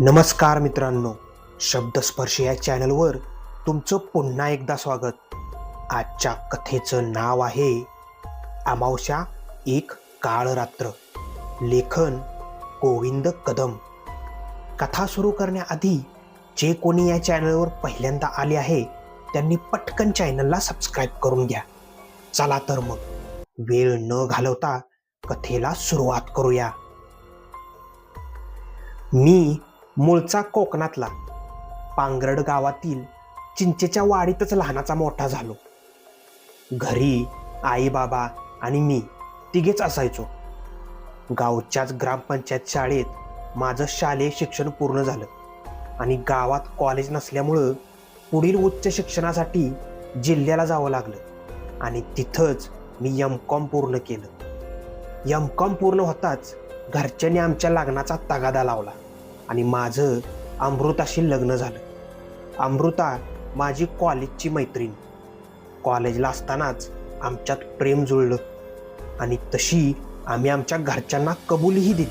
नमस्कार मित्रांनो शब्दस्पर्श या चॅनलवर तुमचं पुन्हा एकदा स्वागत. आजच्या कथेचं नाव आहे अमावश्या एक काळ रात्र लेखन गोविंद कदम. कथा सुरू करण्याआधी जे कोणी या चॅनलवर पहिल्यांदा आले आहे त्यांनी पटकन चॅनलला सबस्क्राईब करून घ्या. चला तर मग वेळ न घालवता कथेला सुरुवात करूया. मी मूळचा कोकणातला पांगरड गावातील चिंचेच्या वाडीतच लहानाचा मोठा झालो. घरी आई बाबा आणि मी तिघेच असायचो. गावच्याच ग्रामपंचायत शाळेत माझं शालेय शिक्षण पूर्ण झालं आणि गावात कॉलेज नसल्यामुळं पुढील उच्च शिक्षणासाठी जिल्ह्याला जावं लागलं आणि तिथंच मी एम कॉम पूर्ण केलं. एम कॉम पूर्ण होताच घरच्यांनी आमच्या लग्नाचा तगादा लावला. आणि माझं अमृताशी लग्न झालं. अमृता माझी कॉलेजची मैत्रीण. कॉलेजला असतानाच आमच्यात प्रेम जुळलं आणि तशी आम्ही आमच्या घरच्यांना कबुलीही दिली.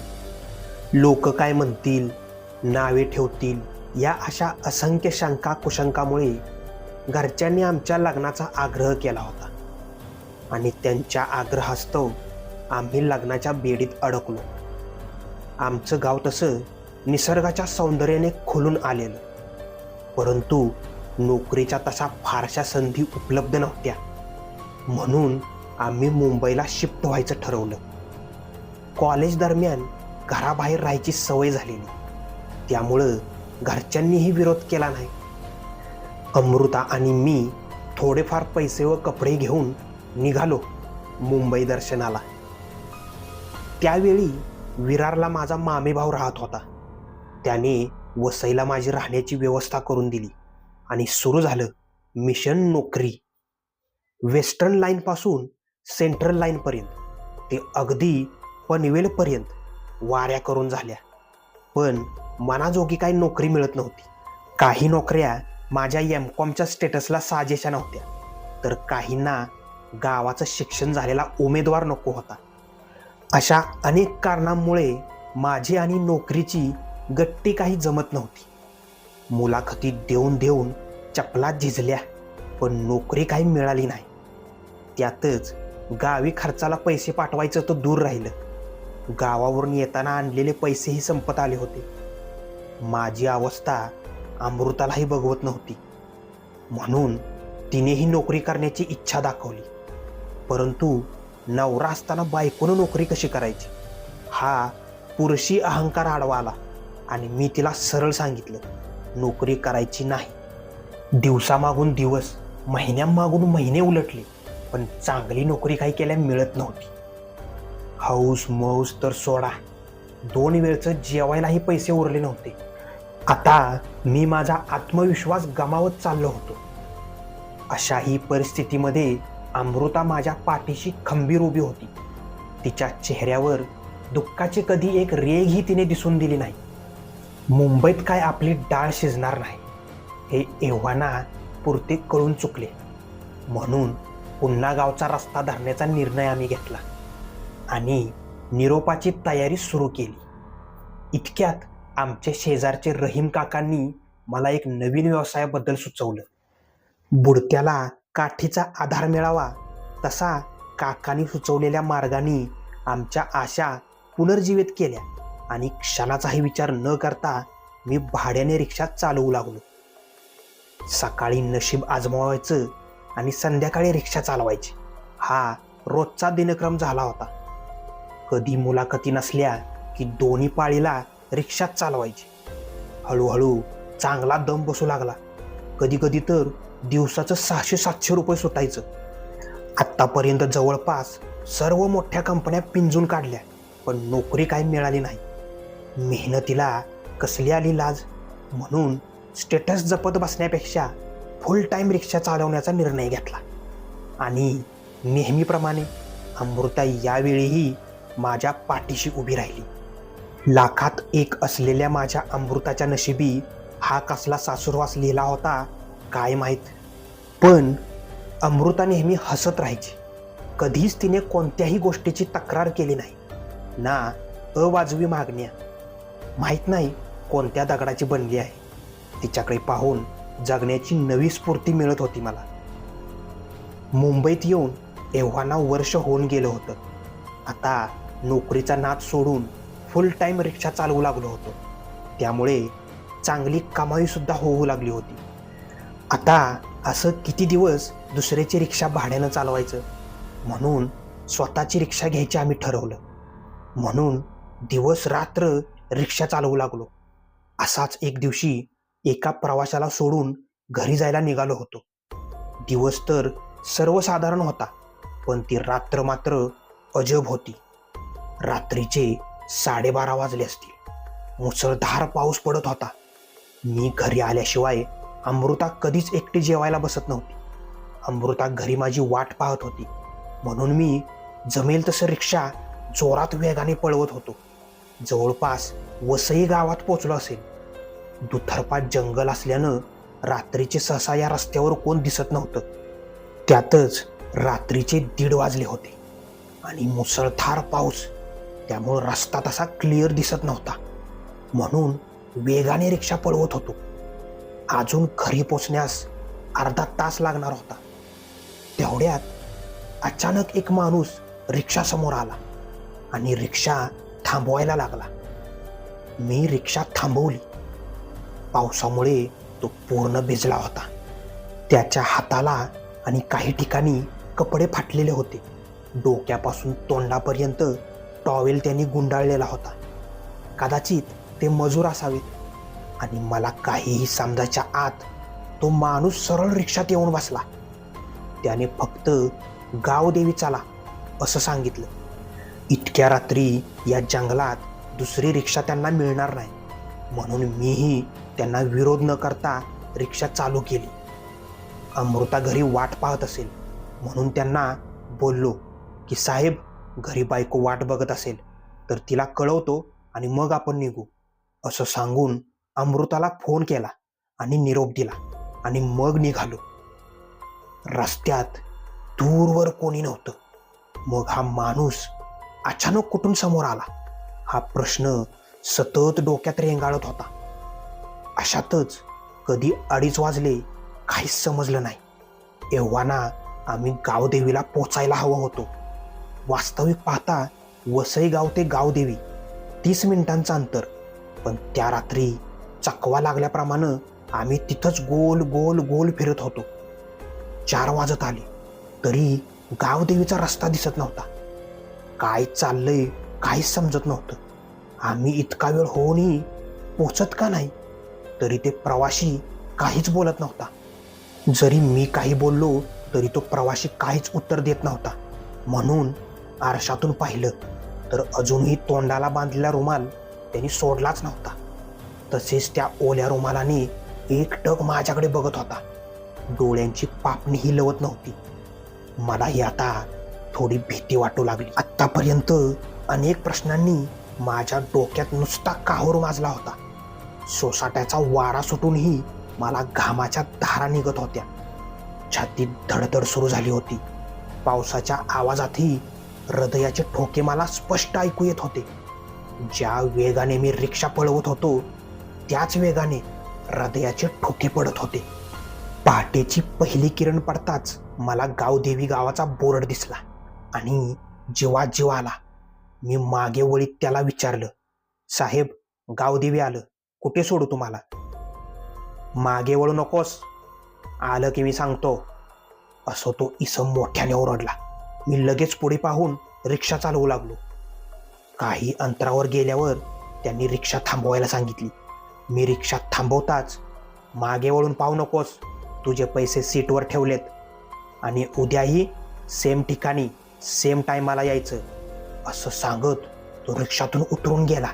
लोक काय म्हणतील नावे ठेवतील या अशा असंख्य शंका कुशंकामुळे घरच्यांनी आमच्या लग्नाचा आग्रह केला होता. आणि त्यांच्या आग्रहास्तव आम्ही लग्नाच्या बेडीत अडकलो. आमचं गाव तसं निसर्गाच्या सौंदर्याने खुलून आलेलं. परंतु नोकरीच्या तशा फारशा संधी उपलब्ध नव्हत्या. म्हणून आम्ही मुंबईला शिफ्ट व्हायचं ठरवलं. कॉलेज दरम्यान घराबाहेर राहायची सवय झालेली. त्यामुळं घरच्यांनीही विरोध केला नाही. अमृता आणि मी थोडेफार पैसे व कपडे घेऊन निघालो मुंबई दर्शनाला. त्यावेळी विरारला माझा मामेभाऊ राहत होता. त्याने वसईला माझी राहण्याची व्यवस्था करून दिली. आणि सुरू झालं मिशन नोकरी. वेस्टर्न लाईनपासून सेंट्रल लाईनपर्यंत ते अगदी पनवेलपर्यंत वाऱ्या करून झाल्या. पण मनाजोगी काही नोकरी मिळत नव्हती. काही नोकऱ्या माझ्या एम कॉमच्या स्टेटसला साजेशा नव्हत्या. तर काहींना गावाचं शिक्षण झालेला उमेदवार नको होता. अशा अनेक कारणांमुळे माझी आणि नोकरीची गट्टी काही जमत नव्हती. मुलाखती देऊन देऊन चपला झिजल्या पण नोकरी काही मिळाली नाही. त्यातच गावी खर्चाला पैसे पाठवायचं तर दूर राहिलं. गावावरून येताना आणलेले पैसेही संपत आले होते. माझी अवस्था अमृतालाही बघवत नव्हती. म्हणून तिनेही नोकरी करण्याची इच्छा दाखवली. परंतु नवरा असताना बायकोनं नोकरी कशी करायची? हा पुरुषी अहंकार आडवा आला. आणि मी तिला सरळ सांगितलं नोकरी करायची नाही. दिवसामागून दिवस महिन्यामागून महिने उलटले पण चांगली नोकरी काही केल्या मिळत नव्हती. हौस मौस तर सोडा. दोन वेळचं जेवायलाही पैसे उरले नव्हते. आता मी माझा आत्मविश्वास गमावत चाललो होतो. अशाही परिस्थितीमध्ये अमृता माझ्या पाठीशी खंबीर उभी होती. तिच्या चेहऱ्यावर दुःखाची कधी एक रेघही तिने दिसून दिली नाही. मुंबईत काय आपली डाळ शिजणार नाही? हे एव्हाना पुरते कळून चुकले. म्हणून पुन्हा गावचा रस्ता धरण्याचा निर्णय आम्ही घेतला आणि निरोपाची तयारी सुरू केली. इतक्यात आमच्या शेजारचे रहीम काकांनी मला एक नवीन व्यवसायाबद्दल सुचवलं. बुडत्याला काठीचा आधार मिळावा तसा काकांनी सुचवलेल्या मार्गाने आमच्या आशा पुनर्जीवित केल्या. आणि क्षणाचाही विचार न करता मी भाड्याने रिक्षा चालवू लागलो. सकाळी नशीब आजमावायचं आणि संध्याकाळी रिक्षा चालवायची. हा रोजचा दिनक्रम झाला होता. कधी मुलाखती नसल्या की दोन्ही पाळीला रिक्षाच चालवायची. हळूहळू चांगला दम बसू लागला. कधी कधी तर दिवसाचं सहाशे सातशे रुपये सुटायचं. आत्तापर्यंत जवळपास सर्व मोठ्या कंपन्या पिंजून काढल्या पण नोकरी काही मिळाली नाही. मेहनतीला कसली आली लाज? म्हणून स्टेटस जपत बसण्यापेक्षा फुल टाईम रिक्षा चालवण्याचा निर्णय घेतला. आणि नेहमीप्रमाणे अमृता यावेळीही माझ्या पाठीशी उभी राहिली. लाखात एक असलेल्या माझ्या अमृताच्या नशिबी हा कसला सासुरवास लिहिला होता काय माहीत? पण अमृता नेहमी हसत राहायची. कधीच तिने कोणत्याही गोष्टीची तक्रार केली नाही. ना अवाजवी मागण्या माहीत नाही कोणत्या दगडाची बनली आहे. तिच्याकडे पाहून जगण्याची नवी स्फूर्ती मिळत होती मला. मुंबईत येऊन एव्हाना वर्ष होऊन गेलं होतं. आता नोकरीचा नाद सोडून फुल टाईम रिक्षा चालवू लागलो होतो. त्यामुळे चांगली कमाईसुद्धा होऊ लागली होती. आता असं किती दिवस दुसऱ्याची रिक्षा भाड्यानं चालवायचं? म्हणून स्वतःची रिक्षा घ्यायची आम्ही ठरवलं. म्हणून दिवस रात्र रिक्षा चालवू लागलो. असाच एक दिवशी एका प्रवाशाला सोडून घरी जायला निघालो होतो. दिवस तर सर्वसाधारण होता पण ती रात्र मात्र अजब होती. रात्रीचे साडेबारा वाजले असतील. मुसळधार पाऊस पडत होता. मी घरी आल्याशिवाय अमृता कधीच एकटी जेवायला बसत नव्हती. अमृता घरी माझी वाट पाहत होती. म्हणून मी जमेल तसं रिक्षा जोरात वेगाने पळवत होतो. जवळपास वसई गावात पोचलो असेल. दुथरपात जंगल असल्यानं रात्रीचे सहसा या रस्त्यावर कोण दिसत नव्हतं. त्यातच रात्रीचे दीड वाजले होते आणि मुसळधार पाऊस त्यामुळं रस्ता तसा क्लिअर दिसत नव्हता. म्हणून वेगाने रिक्षा पळवत होतो. अजून घरी पोचण्यास अर्धा तास लागणार होता. तेवढ्यात अचानक एक माणूस रिक्षासमोर आला आणि रिक्षा थांबवायला लागला. मी रिक्षा थांबवली. पावसामुळे तो पूर्ण भिजला होता. त्याच्या हाताला आणि काही ठिकाणी कपडे फाटलेले होते. डोक्यापासून तोंडापर्यंत टॉवेल त्यांनी गुंडाळलेला होता. कदाचित ते मजूर असावेत. आणि मला काहीही समजायच्या आत तो माणूस सरळ रिक्षात येऊन बसला. त्याने फक्त गावदेवी चाला असं सांगितलं. इतक्या रात्री या जंगलात दुसरी रिक्षा त्यांना मिळणार नाही. म्हणून मीही त्यांना विरोध न करता रिक्षा चालू केली. अमृता घरी वाट पाहत असेल. म्हणून त्यांना बोललो की साहेब घरी बायको वाट बघत असेल तर तिला कळवतो आणि मग आपण निघू. असं सांगून अमृताला फोन केला आणि निरोप दिला आणि मग निघालो. रस्त्यात दूरवर कोणी नव्हतं. मग हा माणूस अचानक कुठून समोर आला? हा प्रश्न सतत डोक्यात रेंगाळत होता. अशातच कधी अडीच वाजले काहीच समजलं नाही. एव्हाना आम्ही गावदेवीला पोचायला हवं होतो. वास्तविक पाहता वसई गाव ते गावदेवी तीस मिनिटांचं अंतर. पण त्या रात्री चकवा लागल्याप्रमाणे आम्ही तिथंच गोल गोल गोल फिरत होतो. चार वाजत आले. तरी गावदेवीचा रस्ता दिसत नव्हता. काय चाललंय काहीच समजत नव्हतं. आम्ही इतका वेळ होऊनही पोचत का नाही? तरी ते प्रवाशी काहीच बोलत नव्हता. जरी मी काही बोललो तरी तो प्रवाशी काहीच उत्तर देत नव्हता. म्हणून आरशातून पाहिलं तर अजूनही तोंडाला बांधलेला रुमाल त्यांनी सोडलाच नव्हता. तसेच त्या ओल्या रुमालाने एक टक माझ्याकडे बघत होता. डोळ्यांची पापणीही लवत नव्हती. मलाही आता थोडी भीती वाटू लागली. आत्तापर्यंत अनेक प्रश्नांनी माझ्या डोक्यात नुसता काहूर माजला होता. सोसाट्याचा वारा सुटूनही मला घामाच्या धारा निघत होत्या. छातीत धडधड सुरू झाली होती. पावसाच्या आवाजातही हृदयाचे ठोके मला स्पष्ट ऐकू येत होते. ज्या वेगाने मी रिक्षा पळवत होतो त्याच वेगाने हृदयाचे ठोके पडत होते. पहाटेची पहिली किरण पडताच मला गावदेवी गावाचा बोर्ड दिसला. आणि जेव्हा जीव आला मी मागे वळीत त्याला विचारलं साहेब गावदेवी आलं कुठे सोडू तुम्हाला? मागे वळू नकोस. आलं की मी सांगतो. असं तो इसम मोठ्याने ओरडला. मी लगेच पुढे पाहून रिक्षा चालवू लागलो. काही अंतरावर गेल्यावर त्यांनी रिक्षा थांबवायला सांगितली. मी रिक्षा थांबवताच मागे वळून पाहू नकोस. तुझे पैसे सीटवर ठेवलेत आणि उद्याही सेम ठिकाणी सेम टायमाला यायचं. असं सांगत तो रिक्षातून उतरून गेला.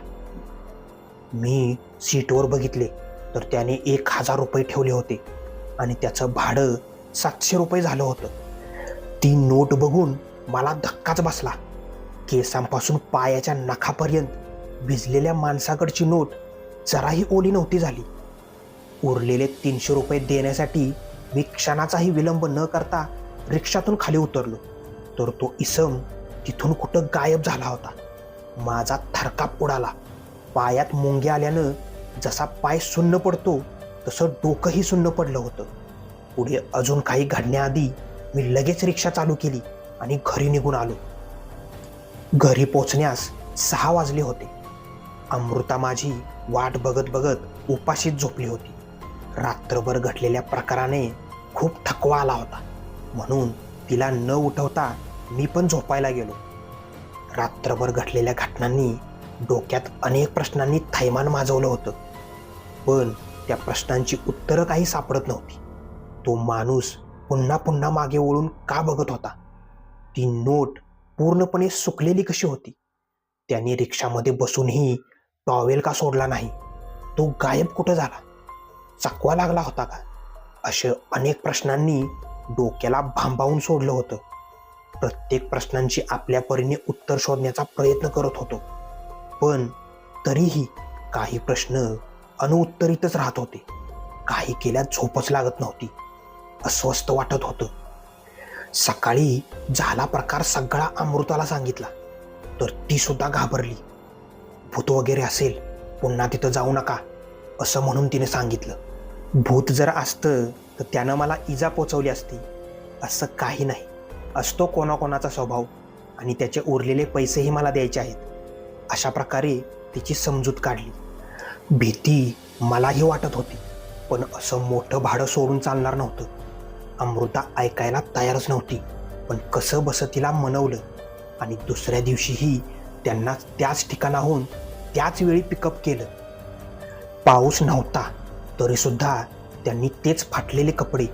मी सीटवर बघितले तर त्याने एक हजार रुपये ठेवले होते. आणि त्याचं भाडं सातशे रुपये झालं होतं. ती नोट बघून मला धक्काच बसला. केसांपासून पायाच्या नखापर्यंत भिजलेल्या माणसाकडची नोट जराही ओली नव्हती झाली. उरलेले तीनशे रुपये देण्यासाठी मी क्षणाचाही विलंब न करता रिक्षातून खाली उतरलो. तर तो इसम तिथून कुठं गायब झाला होता. माझा थरकाप उडाला. पायात मुंगे आल्यानं जसा पाय सुन्न पडतो तसं डोकंही सुन्न पडलं होतं. पुढे अजून काही घडण्याआधी मी लगेच रिक्षा चालू केली आणि घरी निघून आलो. घरी पोचण्यास सहा वाजले होते. अमृता माझी वाट बघत बघत उपाशीच झोपली होती. रात्रभर घडलेल्या प्रकाराने खूप थकवा आला होता. म्हणून तिला न उठवता मी पण झोपायला गेलो. रात्रभर घडलेल्या घटनांनी डोक्यात अनेक प्रश्नांनी थैमान माजवलं होतं. पण त्या प्रश्नांची उत्तरं काही सापडत नव्हती. तो माणूस पुन्हा पुन्हा मागे वळून का बघत होता? ती नोट पूर्णपणे सुकलेली कशी होती? त्याने रिक्षामध्ये बसूनही टॉवेल का सोडला नाही? तो गायब कुठं झाला? चकवा लागला होता का? अशा अनेक प्रश्नांनी डोक्याला भांबावून सोडलं होतं. प्रत्येक प्रश्नांची आपल्या परीने उत्तर शोधण्याचा प्रयत्न करत होतो. पण तरीही काही प्रश्न अनुत्तरितच राहत होते. काही केल्यात झोपच लागत नव्हती. अस्वस्थ वाटत होतं. सकाळी झाला प्रकार सगळा अमृताला सांगितला. तर ती सुद्धा घाबरली. भूत वगैरे असेल पुन्हा तिथं जाऊ नका असं म्हणून तिने सांगितलं. भूत जर असतं तर त्यानं मला इजा पोचवली असती. असं काही नाही. असतो कोणाकोणाचा स्वभाव आणि त्याचे उरलेले पैसेही मला द्यायचे आहेत. अशा प्रकारे तिची समजूत काढली. भीती मलाही वाटत होती पण असं मोठं भाडं सोडून चालणार नव्हतं. अमृता ऐकायला तयारच नव्हती पण कसं बसं तिला मनवलं आणि दुसऱ्या दिवशीही त्यांना त्याच ठिकाणाहून त्याच वेळी पिकअप केलं. पाऊस नव्हता तरीसुद्धा त्यांनी तेच फाटलेले कपडे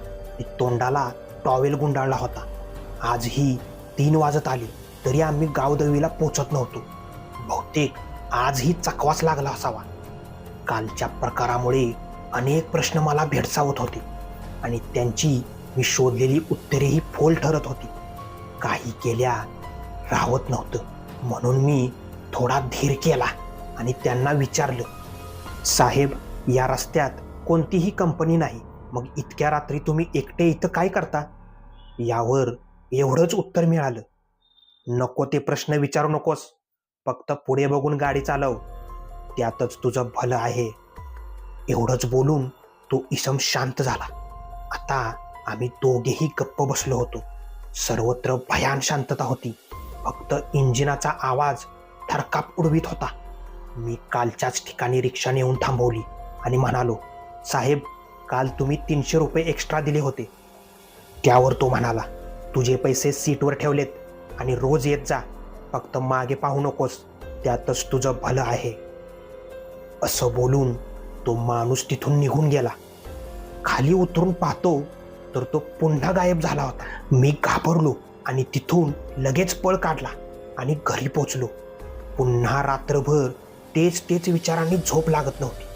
तोंडाला टॉवेल गुंडाळला होता. आजही तीन वाजत आली तरी आम्ही गावदेवीला पोचत नव्हतो. बहुतेक आजही चकवाच लागला असावा. कालच्या प्रकारामुळे अनेक प्रश्न मला भेडसावत होते आणि त्यांची मी शोधलेली उत्तरेही फोल ठरत होती. काही केल्या राहत नव्हतं म्हणून मी थोडा धीर केला आणि त्यांना विचारलं साहेब या रस्त्यात कोणतीही कंपनी नाही. मग इतक्या रात्री तुम्ही एकटे इथं काय करता? यावर एवढंच उत्तर मिळालं. नको ते प्रश्न विचारू नकोस. फक्त पुढे बघून गाडी चालव. त्यातच तुझं भलं आहे. एवढंच बोलून तो इसम शांत झाला. आता आम्ही दोघेही गप्प बसलो होतो. सर्वत्र भयान शांतता होती. फक्त इंजिनाचा आवाज थरकाप उडवीत होता. मी कालच्याच ठिकाणी रिक्षा नेऊन थांबवली आणि म्हणालो साहेब काल तुम्ही तीनशे रुपये एक्स्ट्रा दिले होते. त्यावर तो म्हणाला तुझे पैसे सीटवर ठेवलेत आणि रोज येत जा. फक्त मागे पाहू नकोस. त्यातच तुझं भलं आहे. असं बोलून तो माणूस तिथून निघून गेला. खाली उतरून पाहतो तर तो पुन्हा गायब झाला होता. मी घाबरलो आणि तिथून लगेच पळ काढला आणि घरी पोचलो. पुन्हा रात्रभर तेच तेच विचारांनी झोप लागत नव्हती.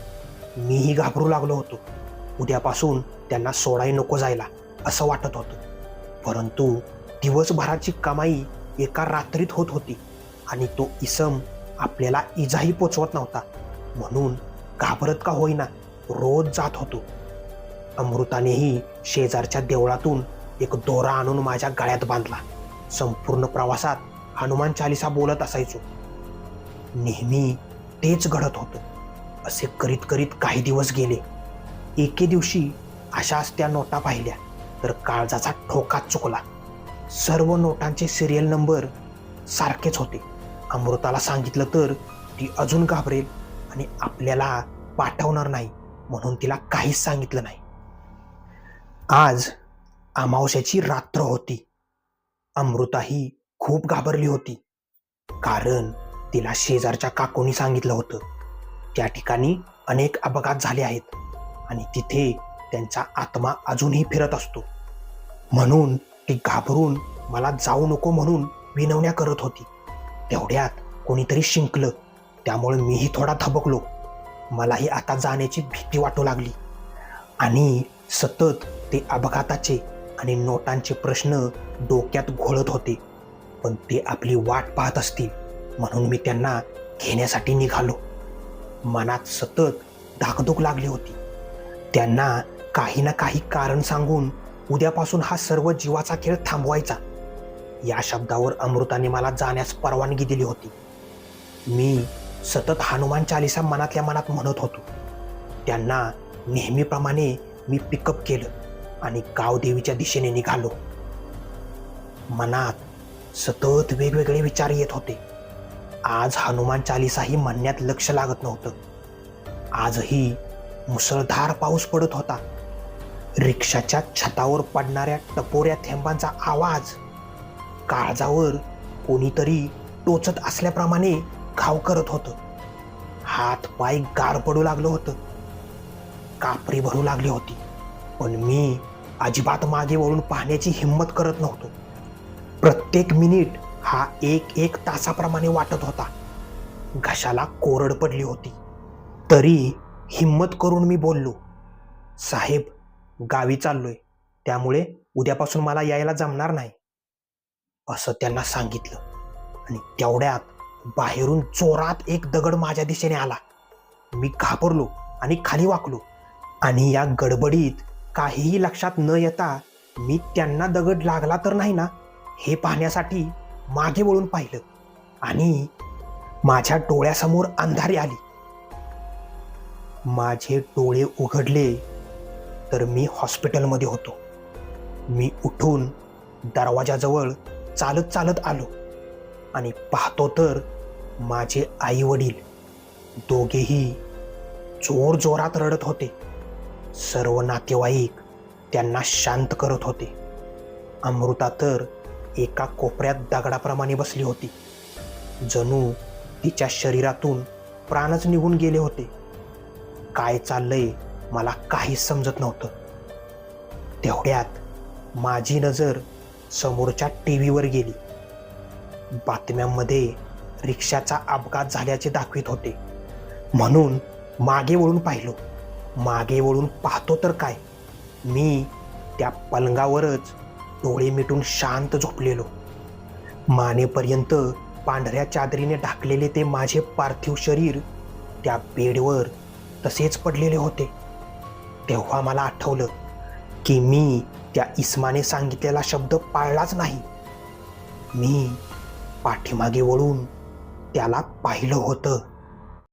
मीही घाबरू लागलो होतो. उद्यापासून त्यांना सोडाय नको जायला असं वाटत होतं. परंतु दिवसभराची कमाई एका रात्रीत होत होती आणि तो इसम आपल्याला इजाही पोचवत नव्हता. म्हणून घाबरत का होईना रोज जात होतो. अमृतानेही शेजारच्या देवळातून एक दोरा आणून माझ्या गळ्यात बांधला. संपूर्ण प्रवासात हनुमान चालिसा बोलत असायचो. नेहमी तेच घडत होतं. असे करीत करीत काही दिवस गेले. एके दिवशी अशाच त्या नोटा पाहिल्या तर काळजाचा ठोकाच चुकला. सर्व नोटांचे सिरियल नंबर सारखेच होते. अमृताला सांगितलं तर ती अजून घाबरेल आणि आपल्याला पाठवणार नाही म्हणून तिला काहीच सांगितलं नाही. आज अमावस्याची रात्र होती. अमृताही खूप घाबरली होती. कारण तिला शेजारच्या काकूनी सांगितलं होतं. त्या ठिकाणी अनेक अपघात झाले आहेत आणि तिथे त्यांचा आत्मा अजूनही फिरत असतो. म्हणून ती घाबरून मला जाऊ नको म्हणून विनवण्या करत होती. तेवढ्यात कोणीतरी शिंकलं. त्यामुळे मीही थोडा धबकलो मलाही आता जाण्याची भीती वाटू लागली. आणि सतत ते अपघाताचे आणि नोटांचे प्रश्न डोक्यात घोळत होते. पण ते आपली वाट पाहत असतील. म्हणून मी त्यांना घेण्यासाठी निघालो. मनात सतत धाकधूक लागली होती. त्यांना काही ना काही कारण सांगून उद्यापासून हा सर्व जीवाचा खेळ थांबवायचा. या शब्दावर अमृताने मला जाण्यास परवानगी दिली होती. मी सतत हनुमान चालिसा मनातल्या मनात म्हणत होतो. त्यांना नेहमीप्रमाणे मी पिकअप केलं आणि गावदेवीच्या दिशेने निघालो. मनात सतत वेगवेगळे विचार येत होते. आज हनुमान चालिसाही म्हणण्यात लक्ष लागत नव्हतं. आजही मुसळधार पाऊस पडत होता. रिक्षाच्या छतावर पडणाऱ्या टपोऱ्या थेंबांचा आवाज काळजावर कोणीतरी टोचत असल्याप्रमाणे घाव करत होतं. हात पाय गार पडू लागलं होतं. कापरी भरू लागली होती. पण मी अजिबात मागे वळून पाहण्याची हिंमत करत नव्हतो. प्रत्येक मिनिट हा एक एक तासाप्रमाणे वाटत होता. घशाला कोरड पडली होती. तरी हिंमत करून मी बोललो साहेब गावी चाललोय. त्यामुळे उद्यापासून मला यायला जमणार नाही. असं त्यांना सांगितलं. आणि तेवढ्यात बाहेरून जोरात एक दगड माझ्या दिशेने आला. मी घाबरलो आणि खाली वाकलो. आणि या गडबडीत काहीही लक्षात न येता मी त्यांना दगड लागला तर नाही ना हे पाहण्यासाठी मागे वळून पाहिलं आणि माझ्या डोळ्यासमोर अंधारी आली. माझे डोळे उघडले तर मी हॉस्पिटलमध्ये होतो. मी उठून दरवाजाजवळ चालत चालत आलो आणि पाहतो तर माझे आई वडील दोघेही जोर जोरात रडत होते. सर्व नातेवाईक त्यांना शांत करत होते. अमृता तर एका कोपऱ्यात दगडाप्रमाणे बसली होती. जणू तिच्या शरीरातून प्राणच निघून गेले होते. काय चाललंय मला काहीच समजत नव्हतं. तेवढ्यात माझी नजर समोरच्या टी व्हीवर गेली. बातम्यांमध्ये रिक्षाचा अपघात झाल्याचे दाखवित होते. म्हणून मागे वळून पाहिलो. मागे वळून पाहतो तर काय? मी त्या पलंगावरच डोळे मिटून शांत झोपलेलो. मानेपर्यंत पांढऱ्या चादरीने ढाकलेले ते माझे पार्थिव शरीर त्या बेडवर तसेच पडलेले होते. तेव्हा मला आठवलं की मी त्या इस्माने सांगितलेला शब्द पाळलाच नाही. मी पाठीमागे वळून त्याला पाहिलं होतं.